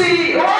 Senhor.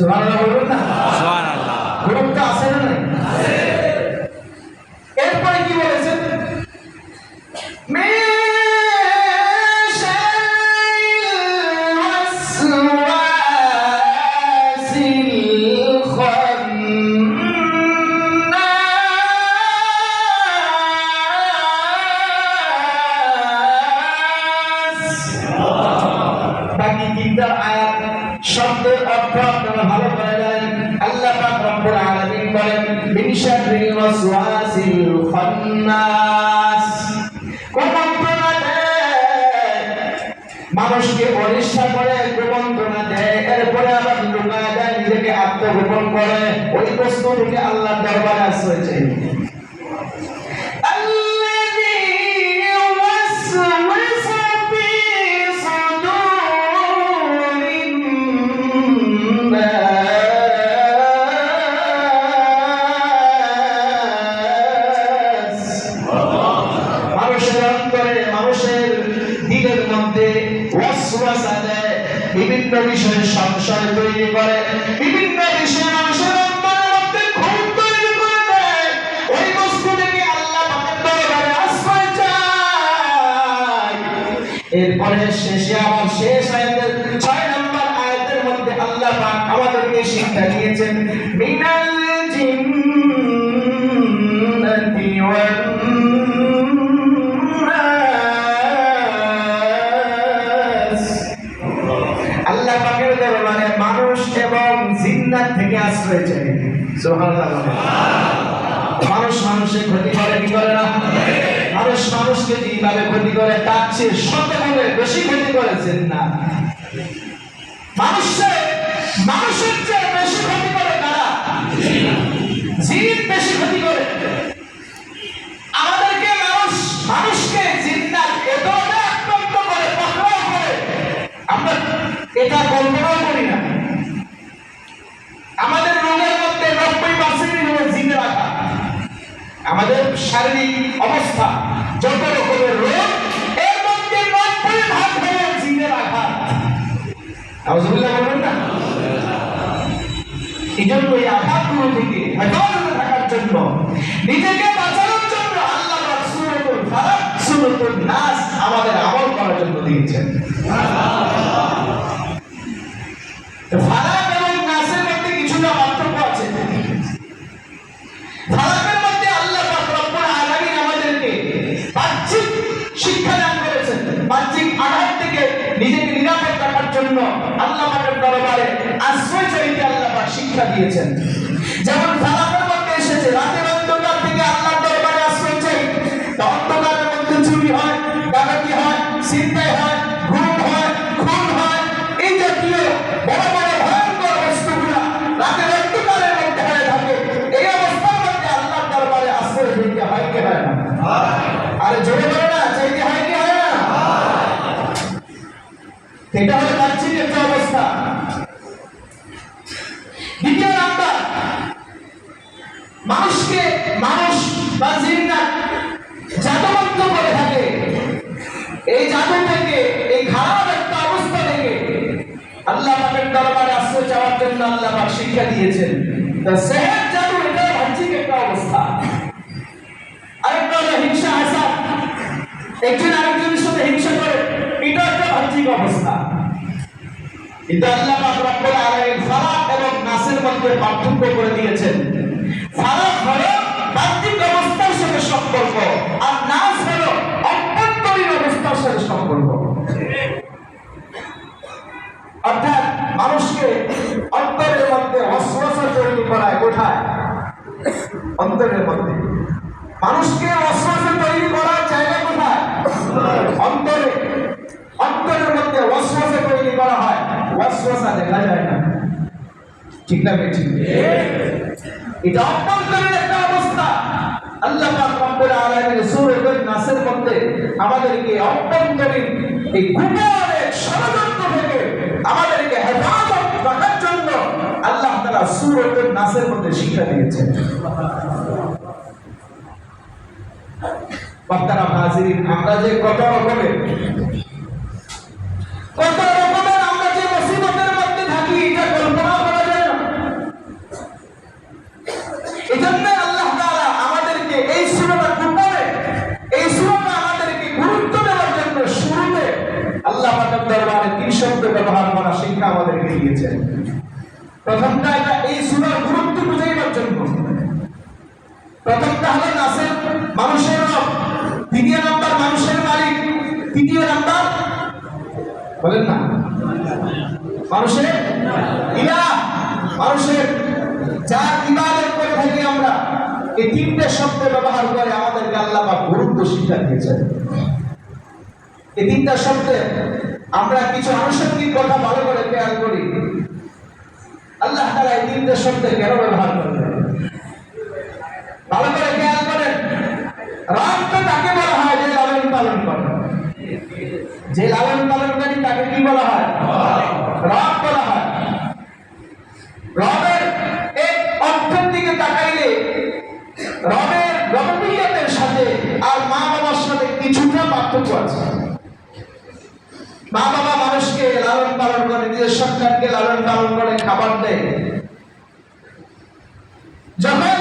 সুবহানাল্লাহ বলবেন না খান্নাস কুমন্ত্রণা দেয় মানুষকে অনিষ্ঠা করে প্রবন্ধনা দেয়, এরপরে আবার লুকায় দেয়, নিজেকে আত্মগোপন করে। ওই বস্তু থেকে আল্লাহ দরবারে আশ্রয় চাই মানুষের অন্তরে, মানুষের দিলের মধ্যে ওয়াসওয়াসা দেয়, বিভিন্ন বিষয়ে সংশয় তৈরি করে, বিভিন্ন বিষয়ে মানুষের ওই বস্তু থেকে আল্লাহ আশ্রয় এরপরে শেষে আবার শেষ আয়াতের ছয় নম্বর আয়াতের মধ্যে আল্লাহ পাক আমাদেরকে শিক্ষা দিয়েছেন, মিনাল জিন্নাতি ওয়ান মানুষ মানুষের ক্ষতি করে, কি করে না? মানুষ মানুষকে যেভাবে ক্ষতি করে, তার চেয়ে শত বেশি ক্ষতি করেছেন না। মানুষের মানুষের চেয়ে বেশি ক্ষতি করে তারা জীব বেশি ক্ষতি করে। আমাদের শারীরিক অবস্থা যত রকমের রোগ, এর মধ্যে নব্বই ভাগ হলো জিনের আঘাত। না এই জন্য এই আঘাতগুলো থেকে হেফাজতে থাকার জন্য নিজেকে জন্য আল্লাহ পাকের দরবারে আশ্রয় চাইতে আল্লাহ পাক শিক্ষা দিয়েছেন। যেমন ফালাকের মধ্যে এসেছে রাতের অন্ধকার থেকে আল্লাহর দরবারে আশ্রয় চাই। অন্ধকারের মধ্যে চুরি হয় ডাকাতি হয় চিন্তায় হয় ঘুম হয় খুন হয় এই জাতীয় বড় বড় ভয়ঙ্কর বস্তুগুলা রাতের অন্ধকারের মধ্যে হয়ে থাকে। এই অবস্থার মধ্যে আল্লাহর দরবারে আশ্রয় চাইতে হয় কি হয় না? আরে জোরে বলে না চাইতে হয় কি হয় না? এটা হলো জন্য আল্লাহ পাক শিক্ষা দিয়েছেন। তো সেহের জাদু এটা বাহ্যিক একটা অবস্থা। আরেকটা হলো হিংসা হাসাদ একজন আরেকজনের সাথে হিংসা করে, এটা একটা বাহ্যিক অবস্থা। কিন্তু আল্লাহ পাক রব্বুল আলামিন ফারাক এবং নাসের মধ্যে পার্থক্য করে দিয়েছেন। ফারাক হলো বাহ্যিক অবস্থার সাথে সম্পর্ক। অন্তরের মধ্যে। মানুষকে অশ্বাসা তৈরি করার জায়গা কোথায়? অন্তরে। অন্তরের মধ্যে ওয়াসওয়াসা তৈরি করা হয়। ওয়াসওয়াসা দেখা যায় না। ঠিক না ঠিক এটা অভ্যন্তরীণ একটা অবস্থা। আল্লাহ রব্বুল আলামিন সূরা নাসের মধ্যে আমাদেরকে অভ্যন্তরীণ এই গোপনের ষড়যন্ত্র থেকে জন্য আল্লাহ তাআলা সূরা নাসের মধ্যে শিক্ষা দিয়েছেন। বক্তারা হাজিরিন, আমরা যে কত রকমের কত রকমের আমরা যে মুসিবতের মধ্যে থাকি, এটা কল্পনা করা যায় না। এজন্য আল্লাহ তাআলা আমাদেরকে এই সূরাটা গোপনে এই সূরাটা আমাদেরকে গুরুত্ব দেওয়ার জন্য শুরুতে আল্লাহ পাকের দরবারে তিন শব্দ ব্যবহার করা শিক্ষা আমাদেরকে দিয়েছেন। প্রথমটা এটা এই সূরার গুরুত্ব বুঝাইবার জন্য। প্রথমটা হলো নাসের, মানুষের রব। দ্বিতীয় নাম্বার, মানুষের মালিক। তৃতীয় নাম্বার, বলেন না। মানুষের ইলা মানুষের যার ইবাদত করে থাকি আমরা, এই তিনটে শব্দ ব্যবহার করে আমাদেরকে আল্লাহ পাক গুরুত্ব শিক্ষা দিয়েছেন। এই তিনটা শব্দে আমরা কিছু আনুষঙ্গিক কথা ভালো করে খেয়াল করি? আল্লাহ তারা এই তিনটে শব্দে কেন ব্যবহার করলেন ভালো করে খেয়াল করেন। রব তো তাকে বলা হয় যে লালন পালন করে। যে লালন পালনকারী তাকে কি বলা হয়? রব বলা হয়। রবের এক অর্থের দিকে তাকাইলে রবের রববিয়তের সাথে আর মা বাবার সাথে কিছুটা পার্থক্য আছে। মা বাবা মানুষকে লালন পালন করে নিজের সন্তানকে লালন পালন করে খাবার দেয়। যখন